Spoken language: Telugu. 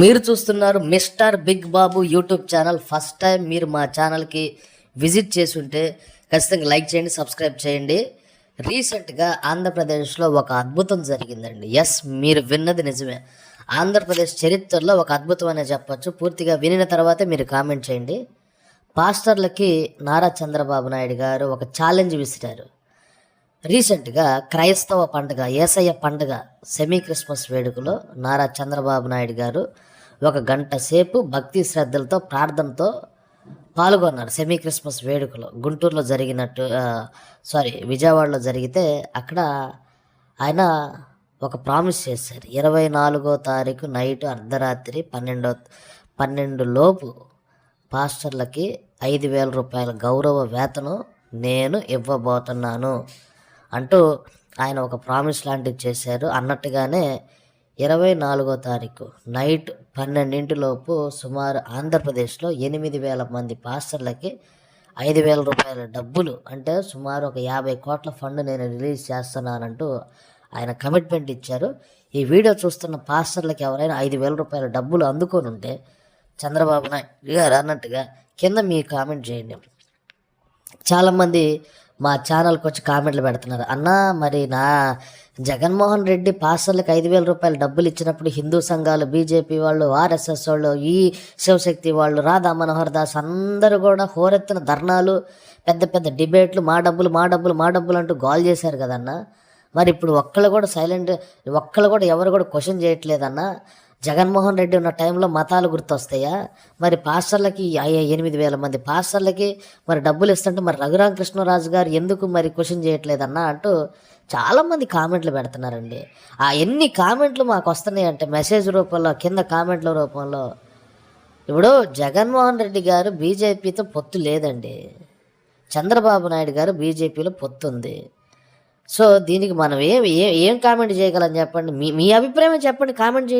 మీరు చూస్తున్నారు mister big Babu YouTube channel. First time మీరు మా ఛానల్కి విజిట్ చేసి ఉంటే ఖచ్చితంగా లైక్ చేయండి సబ్స్క్రైబ్ చేయండి. రీసెంట్గా ఆంధ్రప్రదేశ్లో ఒక అద్భుతం జరిగిందండి. ఎస్ మీరు విన్నది నిజమే. ఆంధ్రప్రదేశ్ చరిత్రలో ఒక అద్భుతం అనే చెప్పొచ్చు. పూర్తిగా వినిన తర్వాతే మీరు కామెంట్ చేయండి. పాస్టర్లకి నారా చంద్రబాబు నాయుడు గారు ఒక ఛాలెంజ్ విసిరారు. రీసెంట్గా క్రైస్తవ పండుగ ఏసయ్య పండుగ సెమీ క్రిస్మస్ వేడుకలో నారా చంద్రబాబు నాయుడు గారు ఒక గంట సేపు భక్తి శ్రద్ధలతో ప్రార్థనతో పాల్గొన్నారు సెమీ క్రిస్మస్ వేడుకలో. గుంటూరులో జరిగినట్టు సారీ విజయవాడలో జరిగితే అక్కడ ఆయన ఒక ప్రామిస్ చేశారు. ఇరవై నాలుగో తారీఖు నైట్ అర్ధరాత్రి పన్నెండో పన్నెండు లోపు పాస్టర్లకి ఐదు వేల రూపాయల గౌరవ వేతనం నేను ఇవ్వబోతున్నాను. అంటూ ఆయన ఒక ప్రామిస్ లాంటిది చేశారు. అన్నట్టుగానే ఇరవై నాలుగో తారీఖు నైట్ పన్నెండింటిలోపు సుమారు ఆంధ్రప్రదేశ్లో ఎనిమిది వేల మంది పాస్టర్లకి ఐదు వేల రూపాయల డబ్బులు అంటే సుమారు ఒక యాభై కోట్ల ఫండ్ నేను రిలీజ్ చేస్తున్నానంటూ ఆయన కమిట్మెంట్ ఇచ్చారు. ఈ వీడియో చూస్తున్న పాస్టర్లకి ఎవరైనా ఐదు వేల రూపాయల డబ్బులు అందుకొని ఉంటే చంద్రబాబు నాయుడు గారు అన్నట్టుగా కింద మీ కామెంట్ చేయండి. చాలామంది మా ఛానల్కి వచ్చి కామెంట్లు పెడుతున్నారు. అన్నా మరి నా జగన్మోహన్ రెడ్డి పాస్టర్లకు ఐదు వేల రూపాయలు డబ్బులు ఇచ్చినప్పుడు హిందూ సంఘాలు బీజేపీ వాళ్ళు ఆర్ఎస్ఎస్ వాళ్ళు ఈ శివశక్తి వాళ్ళు రాధా మనోహర్ దాస్ అందరూ కూడా హోరెత్తిన ధర్నాలు పెద్ద పెద్ద డిబేట్లు మా డబ్బులు మా డబ్బులు మా డబ్బులు అంటూ గోల్ చేశారు కదన్నా. మరి ఇప్పుడు ఒక్కళ్ళు కూడా సైలెంట్ ఒక్కళ్ళు కూడా ఎవరు కూడా క్వశ్చన్ చేయట్లేదన్నా. జగన్మోహన్ రెడ్డి ఉన్న టైంలో మతాలు గుర్తొస్తాయా? మరి పాస్టర్లకి ఎనిమిది వేల మంది పాస్టర్లకి మరి డబ్బులు ఇస్తుంటే మరి రఘురామకృష్ణరాజు గారు ఎందుకు మరి క్వశ్చన్ చేయట్లేదన్నా అంటూ చాలామంది కామెంట్లు పెడుతున్నారండి. ఆ ఎన్ని కామెంట్లు మాకు వస్తున్నాయి అంటే మెసేజ్ రూపంలో కింద కామెంట్ల రూపంలో ఇప్పుడు జగన్మోహన్ రెడ్డి గారు బీజేపీతో పొత్తు లేదండి. చంద్రబాబు నాయుడు గారు బీజేపీలో పొత్తు ఉంది. సో దీనికి మనం ఏం ఏం ఏం కామెంట్ చేయగలం చెప్పండి? మీ మీ అభిప్రాయం చెప్పండి కామెంట్ చేయండి.